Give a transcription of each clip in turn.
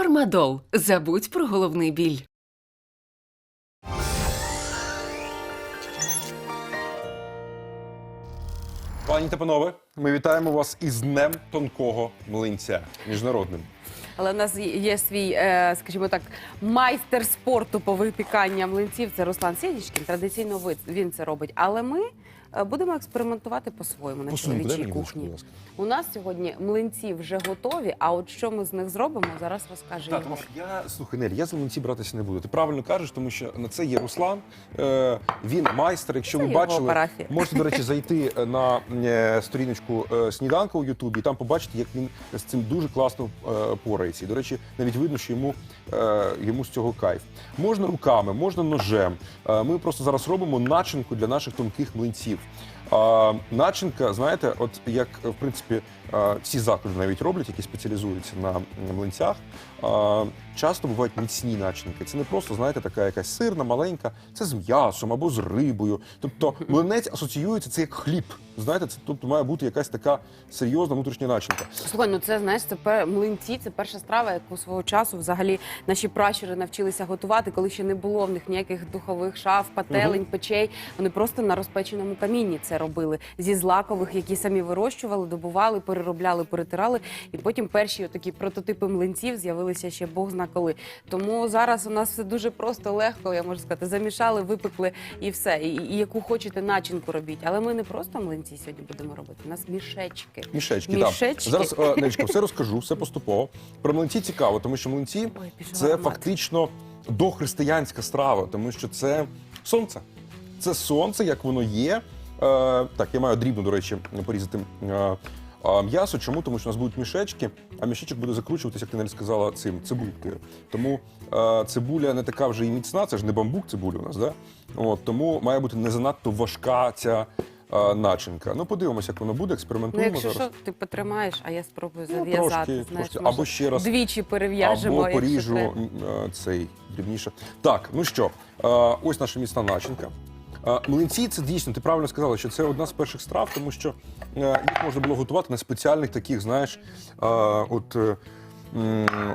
Фармадол. Забудь про головний біль. Пані та панове, ми вітаємо вас із Днем тонкого млинця міжнародним. Але в нас є- свій, е, скажімо так, майстер спорту по випіканню млинців. Це Руслан Сєнічкін. Традиційно ви- він це робить. Але ми будемо експериментувати по-своєму на Посунь, чоловічій мені кухні. будь ласка. У нас сьогодні млинці вже готові. А от що ми з них зробимо, зараз розкаже Так, Ігор. тому що я слухай, Нель, я за млинці братися не буду. Ти правильно кажеш, тому що на це є Руслан. Е, він майстер. Якщо Це ви його бачили, парафія. можете, до речі, зайти на е, сторіночку е, сніданка у Ютубі і там побачити, як він з цим дуже класно е, порається. І, до речі, навіть видно, що йому, е, йому з цього кайф. Можна руками, можна ножем. Е, ми просто зараз робимо начинку для наших тонких млинців. А, начинка, знаєте, от як в принципі всі заклади навіть роблять, які спеціалізуються на млинцях. А, часто бувають міцні начинки. Це не просто, знаєте, така якась сирна, маленька, це з м'ясом або з рибою. Тобто млинець асоціюється це як хліб. Знаєте, це тобто має бути якась така серйозна внутрішня начинка. Слухай, ну це знаєш, це пер... млинці, це перша страва, яку свого часу взагалі наші пращури навчилися готувати, коли ще не було в них ніяких духових шаф, пателень, печей. Вони просто на розпеченому камінні це робили зі злакових, які самі вирощували, добували, переробляли, перетирали. І потім перші такі прототипи млинців з'явилися ще Бог зна коли. Тому зараз у нас все дуже просто легко, я можу сказати, замішали, випекли і все. І, і яку хочете начинку робіть. Але ми не просто млинці сьогодні будемо робити. У нас мішечки. Мішечки, Мішечки. так. Зараз е, Нелечка, все розкажу, все поступово. Про млинці цікаво, тому що млинці Ой, це аромат. фактично дохристиянська страва, тому що це сонце. Це сонце, як воно є. Е, так, я маю дрібно, до речі, порізати е, е, м'ясо. Чому? Тому що у нас будуть мішечки, а мішечок буде закручуватися, як ти Нель сказала, цим цибулькою. Тому е, цибуля не така вже і міцна, це ж не бамбук цибуля у нас, да? От, тому має бути не занадто важка ця начинка. Ну, подивимося, як воно буде, Ну, експериментуємо якщо зараз. що, ти потримаєш, а я спробую Ну, зав'язати. трошки, знаєш, трошки. може, Або ще раз. двічі перев'яжемо. Або якщо поріжу треба. м, е, цей дрібніше. Так, ну що, е, ось наша міцна начинка. Е, Млинці це дійсно, ти правильно сказала, що це одна з перших страв, тому що е, їх можна було готувати на спеціальних таких, знаєш, е, от. е,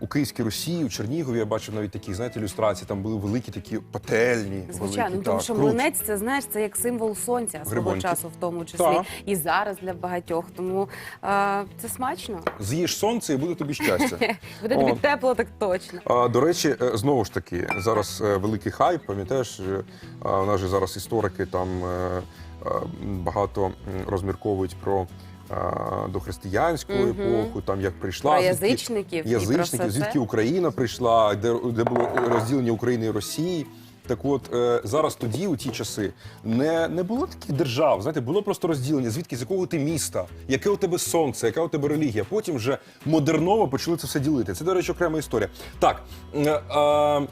У Київській Росії, у Чернігові я бачив навіть такі, знаєте, ілюстрації. Там були великі такі пательні. Звичайно, великі, тому так, що круто. млинець це знаєш, це як символ сонця свого часу, в тому числі Так. і зараз для багатьох. Тому е, це смачно. З'їж сонце і буде тобі щастя. Буде тобі тепло, так точно. А, До речі, е, знову ж таки, зараз е, великий хайп, пам'ятаєш, е, у нас же зараз історики там е, е, багато розмірковують про е, дохристиянську Мгм. епоху, там як прийшла Про звідки- язичників і про язичників, все звідки. Україна прийшла, де, де було розділення України і Росії. Так от е, зараз тоді, у ті часи, не, не було таких держав. Знаєте, було просто розділення, звідки з якого ти міста, яке у тебе сонце, яка у тебе релігія. Потім вже модерново почали це все ділити. Це, до речі, окрема історія. Так. е, е,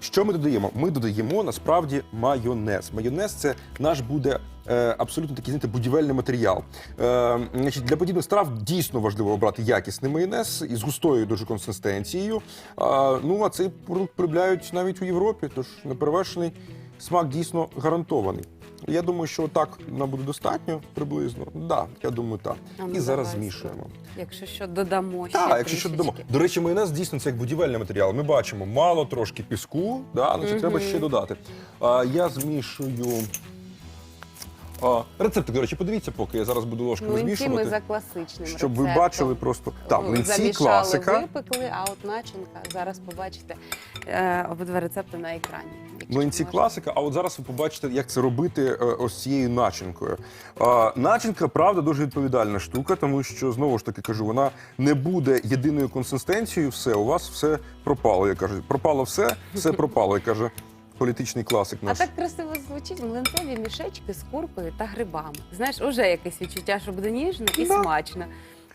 що ми додаємо? Ми додаємо насправді майонез. Майонез це наш буде е, абсолютно такий знаєте, будівельний матеріал. Е, значить, для подібних страв дійсно важливо обрати якісний майонез із густою дуже консистенцією. Е, ну а цей продукт полюбляють навіть у Європі, тож неперевершений смак дійсно гарантований. Я думаю, що так нам буде достатньо приблизно. Да, я думаю, так. А ну, І зараз давай змішуємо. Якщо що, додамо ще Так, якщо що трішечки. додамо. До речі, майонез дійсно це як будівельний матеріал. Ми бачимо мало трошки піску, да, значить треба ще додати. А, я змішую. А, рецепти, до речі, подивіться, поки я зараз буду ложкою Млинці ми змішувати. за класичним Щоб ви рецептом. бачили просто. Так, млинці замішали, класика. випекли, а от начинка зараз побачите е, обидва рецепти на екрані. якщо Млинці можна. класика, а от зараз ви побачите, як це робити е, ось цією начинкою. А, начинка, правда, дуже відповідальна штука, тому що знову ж таки кажу, вона не буде єдиною консистенцією. Все, у вас все пропало. Я кажу, пропало все, все пропало. Я каже політичний класик А так красиво звучить млинцеві мішечки з куркою та грибами. Знаєш, уже якесь відчуття, що буде ніжно і Да. смачно.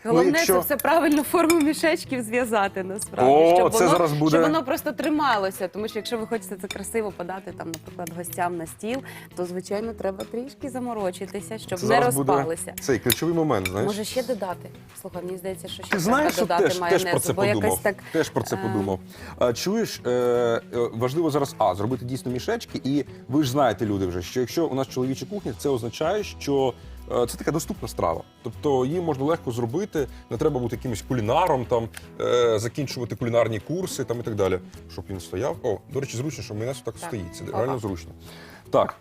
Головне якщо- це все правильно форму мішечків зв'язати насправді, О, щоб це воно, зараз буде- щоб воно просто трималося. Тому що якщо ви хочете це красиво подати, там, наприклад, гостям на стіл, то звичайно треба трішки заморочитися, щоб Це не зараз буде розпалися. Цей ключовий момент, знаєш. Може ще додати? Слухай, мені здається, що ще Ти знаєш, що додати теж, майонезу, теж про це бо подумав. якось так Теж про це е, подумав. А, чуєш, е, е, важливо зараз а зробити дійсно мішечки, і ви ж знаєте, люди вже, що якщо у нас чоловіча кухня, це означає, що це така доступна страва. Тобто її можна легко зробити, не треба бути якимось кулінаром, там е, закінчувати кулінарні курси там і так далі. Щоб він стояв. О, до речі, зручно, що майонез так Так. стоїть. Це Ага. зручно. Так.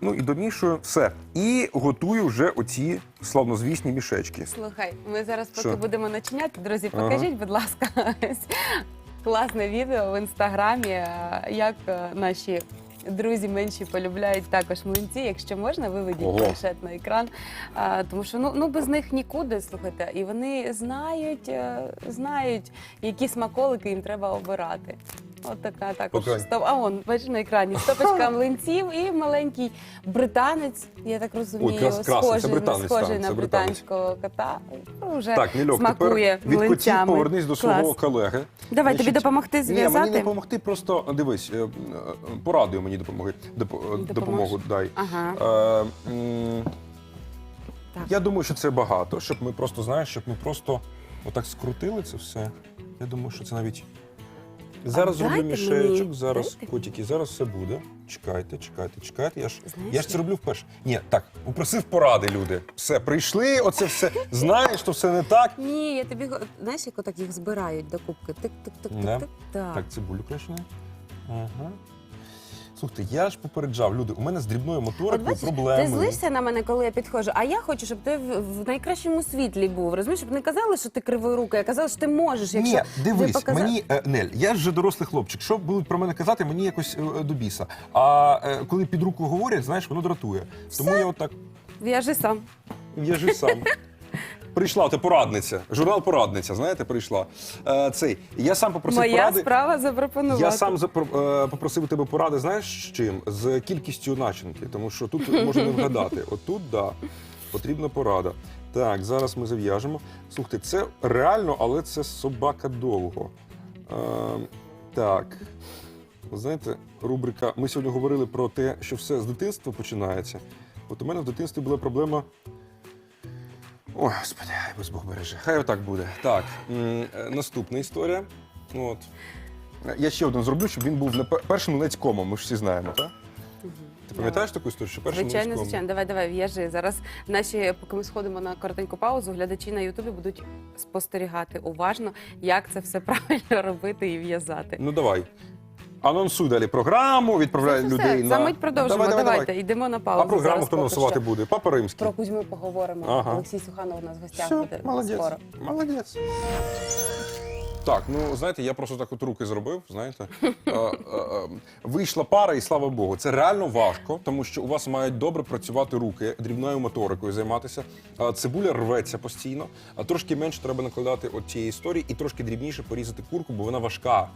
Ну і домішую все. І готую вже оці славнозвісні мішечки. Слухай, ми зараз поки Що? будемо начиняти. Друзі, Ага. покажіть, будь ласка, ось класне відео в інстаграмі, е, як е, наші. Друзі менші полюбляють також млинці. Якщо можна, виведіть Ого. планшет на екран. А, тому що ну, ну без них нікуди, слухайте. І вони знають, е, знають, які смаколики їм треба обирати. От така також Покажи. стоп. А он, бачиш на екрані стопочка млинців і маленький британець. Я так розумію, крас- красний, це схожий, британець, схожий так, на це британець. британського кота. Ну, вже Так, Нільок, смакує тепер від котів млинцями. повернись до свого Клас. колеги. Давай тобі допомогти Ні, мені не зв'язати. допомогти, просто дивись, е, е, мені допомоги. Доп- Допоможеш? допомогу дай. Ага. Е, м, Так. Я думаю, що це багато, щоб ми просто, знаєш, щоб ми просто отак скрутили це все. Я думаю, що це навіть. Зараз зроблю дайте мішечок, мені, зараз дайте. котики, зараз все буде. Чекайте, чекайте, чекайте. Я ж, Знаєш, я ж це роблю вперше. Ні, так, попросив поради люди. Все, прийшли, оце все. Знаєш, що все не так. Ні, я тобі го- знаєш, як отак їх збирають до кубки. Тик, тик, тик, тик, Да? тик. Так. Так, цибулю краще. Ага. Слухайте, я ж попереджав, люди, у мене з дрібною От моторикою бачиш, проблеми. ти злишся на мене, коли я підходжу, а я хочу, щоб ти в, в найкращому світлі був. Розумієш, щоб не казали, що ти криворукий, а казали, що ти можеш. Якщо Ні, ти дивись, показав- мені е, Нель, я ж вже дорослий хлопчик. Що будуть про мене казати, мені якось е, до біса. А е, коли під руку говорять, знаєш, воно дратує. Тому я отак В'яжи сам. в'яжу сам. Прийшла ти порадниця. Журнал порадниця, знаєте, прийшла. Е, цей. Я сам попросив Моя поради. справа запропонувати. Я сам запро- е, попросив у тебе поради, знаєш з чим? З кількістю начинки, тому що тут можна не вгадати. Отут, да, потрібна порада. Так, зараз ми зав'яжемо. Слухайте, це реально, але це собака довго. Е, так. Ви знаєте, рубрика. Ми сьогодні говорили про те, що все з дитинства починається. От у мене в дитинстві була проблема. Ой, господи, хай без Бог береже. Хай отак буде. Так, м, е, наступна історія. От. Я ще один зроблю, щоб він був не пер- першим млинець комом, ми ж всі знаємо, так? Ти пам'ятаєш таку історію, що першим Звичайно, млинець комом? звичайно. Давай, давай, в'яжи. Зараз наші, поки ми сходимо на коротеньку паузу, глядачі на Ютубі будуть спостерігати уважно, як це все правильно робити і в'язати. Ну давай. Анонсуй далі програму, відправляй Все, все, людей все. на. За мить продовжимо. Давай, давай, Давайте, давай. йдемо на паузу. А програму Зараз хто поки що. буде? Папа Римський. Про Кузьму поговоримо. Ага. Олексій Суханов у нас в гостях Все, буде молодець. скоро. Молодець. Так, ну знаєте, я просто так от руки зробив. Знаєте, Е, е, е, вийшла пара, і слава Богу, це реально важко, тому що у вас мають добре працювати руки, дрібною моторикою займатися. Цибуля рветься постійно, а трошки менше треба накладати от цієї історії, і трошки дрібніше порізати курку, бо вона важка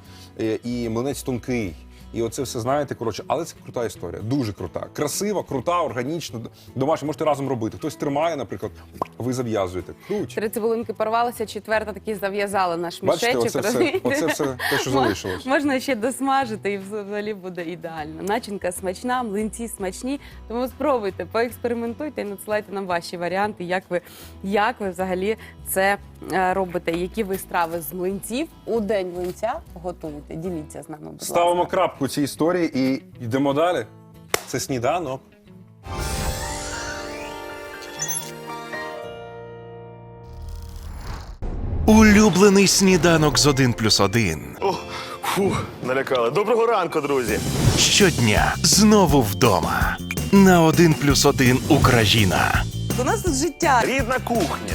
і млинець тонкий. І оце все знаєте, коротше, але це крута історія, дуже крута, красива, крута, органічна, домашня. Можете разом робити. Хтось тримає, наприклад, ви зав'язуєте. Круть. Три цибулинки порвалися, четверта таки зав'язала наш Бачите, мішечок. оце все, оце все те, що залишилось. Можна ще досмажити і взагалі буде ідеально. Начинка смачна, млинці смачні. Тому спробуйте, поекспериментуйте і надсилайте нам ваші варіанти, як ви, як ви взагалі це робите, які ви страви з млинців у день млинця готуєте. Діліться з нами, будь Ставимо ласка. крапку цій історії і йдемо далі. Це сніданок. Улюблений сніданок з 1 плюс 1. О, фу, налякали. Доброго ранку, друзі. Щодня знову вдома. На 1 плюс 1 Україна У нас тут життя. Рідна кухня,